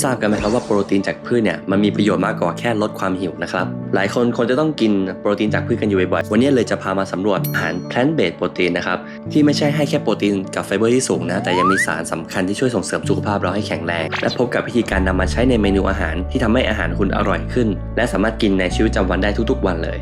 ทราบกันไหมครับว่าโปรตีนจากพืชเนี่ยมันมีประโยชน์มากกว่าแค่ลดความหิวนะครับ หลายคนคงจะต้องกินโปรตีนจากพืชกันอยู่บ่อยๆ วันนี้เลยจะพามาสำรวจอาหาร plant based โปรตีนนะครับ ที่ไม่ใช่ให้แค่โปรตีนกับไฟเบอร์ที่สูงนะ แต่ยังมีสารสำคัญที่ช่วยส่งเสริมสุขภาพเราให้แข็งแรง และพบกับวิธีการนำมาใช้ในเมนูอาหาร ที่ทำให้อาหารคุณอร่อยขึ้น และสามารถกินในชีวิตประจำวันได้ทุกๆ วันเลย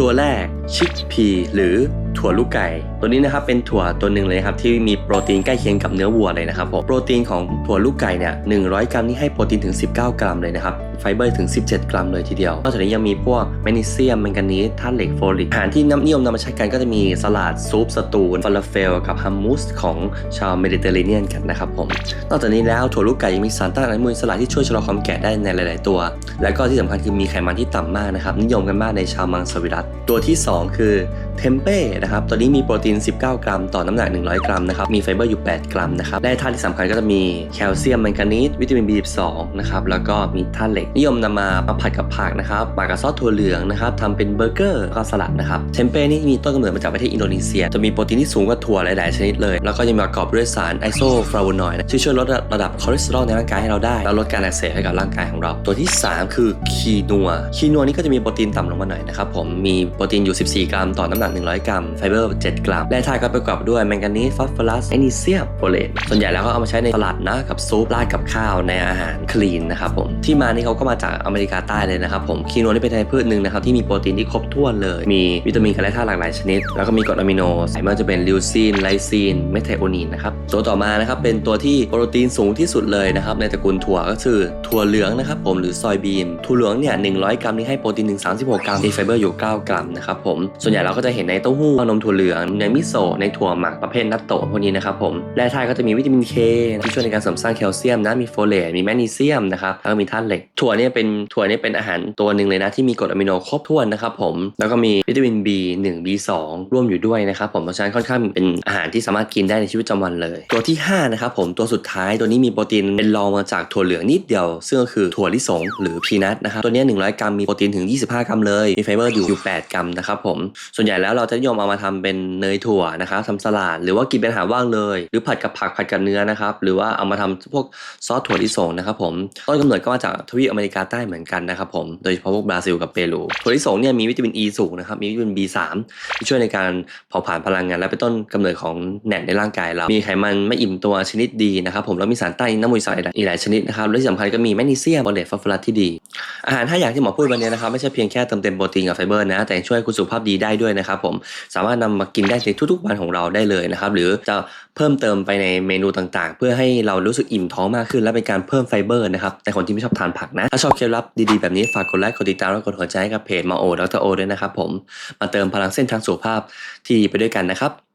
ตัวแรกชิคพีหรือ ถั่วลูกไก่ ตัวนี้นะครับเป็นถั่วตัวหนึ่งเลยครับที่มีโปรตีนใกล้เคียงกับเนื้อวัวเลยนะครับผมโปรตีนของถั่วลูกไก่เนี่ย100 กรัมนี่ให้โปรตีนถึง 19 กรัมเลยนะครับไฟเบอร์ถึง 17 กรัมเลยทีเดียวนอกจากนี้ยังมีพวกแมกนีเซียมแมงกานีสธาตุเหล็กโฟลิกอาหารที่น้ำนิยมนำมาใช้กันก็จะมีสลัดซุปสตูนฟาลาเฟลกับฮัมมูสของชาวเมดิเตอร์เรเนียนกันนะครับผมนอกจากนี้แล้วถั่วลูกไก่ยังมีสารต้านอนุมูลอิสระที่ช่วยชะลอความแก่ได้ในหลาย ๆ ตัว แล้วก็ที่สำคัญคือมีไขมันที่ต่ำมากนะครับนิยมกันมากในชาวมังสวิรัตตัวที่สองคือเทมเป้นะครับ ตัวนี้มีโปรตีน 19 กรัม ต่อน้ำหนัก 100 กรัมนะครับ มีไฟเบอร์อยู่ 8 กรัมนะครับได้ธาตุที่สำคัญก็จะมีแคลเซียมแมงกานีสวิตามิน B12 นะครับ แล้วก็มีธาตุเหล็ก นิยมนำมามาผัดกับผักนะครับปากกับซอสถั่วเหลืองนะครับทำเป็นเบอร์เกอร์ก็สลัดนะครับ เทมเป้นี่มีต้นกำเนิดมาจากประเทศอินโดนีเซีย จะมีโปรตีนที่สูงกว่าถั่วหลาย ๆ ชนิดเลย แล้วก็ยังประกอบด้วยสารไอโซฟลาโวนอยด์ที่ช่วยลดระดับคอเลสเตอรอลในร่างกายให้เราได้ แล้วลดการอักเสบให้กับร่างกายของเรา ตัวที่ 3 คือคีนัว คีนัวนี่ก็จะมีโปรตีนต่ำลงมาหน่อยนะครับผม มีโปรตีนอยู่ 14 กรัม ต่อน้ำหนัก 100 กรัมไฟเบอร์7กรัมแร่ธาตุก็ประกอบด้วยแมงกานีสฟอสฟอรัสแมกนีเซียมโฟเลตส่วนใหญ่แล้วก็เอามาใช้ในสลัดนะกับซุปราดกับข้าวในอาหารคลีนนะครับผมที่มานี่เขาก็มาจากอเมริกาใต้เลยนะครับผมคีโนนี่เป็นไทยพืชหนึ่งนะครับที่มีโปรตีนที่ครบถ้วนเลย มีวิตามินกแร่ธาตุหลากหลายชนิด แล้วก็มีกรดอะมิโนไม่ว่าจะเป็นลิวซีนไลซีนเมทไทโอนีนนะครับตัวต่อมานะครับเป็นตัวที่โปรตีนสูงที่สุดเลยนะครับในตระกูลถั่วก็คือถั่วเหลืองนะครับผมหรือซอยบีนถั่วเหลืองเนี่ย100 กรัมนี่ให้โปรตีนถึง36 กรัมมีไฟเบอร์อยู่ 9 กรัมนะครับผมส่วนใหญ่เราก็จะเห็นในเต้าหู้นมถั่วเหลืองในมิโซะในถั่วหมักประเภทนัตโตะพวกนี้นะครับผมแร่ธาตุก็จะมีวิตามินเคที่ช่วยในการเสริมสร้างแคลเซียมนะมีโฟเลตมีแมกนีเซียมนะครับแล้วก็มีธาตุเหล็ก ถั่วเนี่ยเป็นถั่วเนี่ยเป็นอาหารตัวหนึ่งเลยนะที่มีกรดอะมิโนครบถ้วนนะครับผมแล้วก็มีวิตามิน B1 B2 ร่วมอยู่ด้วยนะครับผมเพราะฉะนั้นค่อนข้างเป็นอาหารที่สามารถกินได้ในชีวิตประจำวันเลย ตัวที่5นะครับผมตัวสุดท้ายตัวนี้มีโปรตีนเป็นรองมาจากถั่วเหลืองนิดเดียว ซึ่งก็คือถั่วลิสงหรือพีนัทนะครับตัวนี้100 กรัมมีโปรตีนถึง 25 กรัมเลยมีไฟเบอร์อยู่ 8 กรัมนะครับผมส่วนใหญ่แล้วเราจะนิยมเอามาทำเป็นเนยถั่วนะครับทำสลัดหรือว่ากินเป็นอาหารว่างเลย หรือผัดกับผักผัดกับเนื้อนะครับ หรือว่าเอามาทำพวกซอสถั่วลิสงนะครับผมต้นกำเนิดก็มาจากทวีปอเมริกาใต้เหมือนกันนะครับผมโดยเฉพาะพวกบราซิลกับเปรูถั่วลิสงเนี่ยมีวิตามินอ e ีสูงนะครับมีวิตามิน B3 ที่ช่วยในการเผาผลาญพลังงานและเป็นต้นกำเนิดของแหนในร่างกายเรา มีไขมันไม่อิ่มตัวชนิดดีนะครับผมแล้วมีสารต้านน้ำมูลสารอีกหลายชนิดนะครับและที่สำคัญก็มีแมกนีเซียมโฟเลตฟอสฟอรัสที่ดี อาหารห้าอย่างที่หมอพูดวันนี้นะครับไม่ใช่เพียงแค่เติมเต็มโปรตีนกับไฟเบอร์นะแต่ยังช่วยคุณสุขภาพดีได้ด้วยนะครับผมสามารถนำมากินได้ในทุกๆวันของเราได้เลยนะครับหรือจะเพิ่มเติมไปในเมนูต่างๆ เพื่อให้เรารู้สึกอิ่มท้องมากขึ้น และเป็นการเพิ่มไฟเบอร์นะครับในคนที่ไม่ชอบทานผักนะถ้าชอบเคล็ดลับดีๆแบบนี้ฝากกดไลค์กดติดตามและกดหัวใจกับเพจมาโอดรโอด้วยนะครับผมมาเติมพลังเส้นทางสุขภาพที่ดีไปด้วยกันนะครับ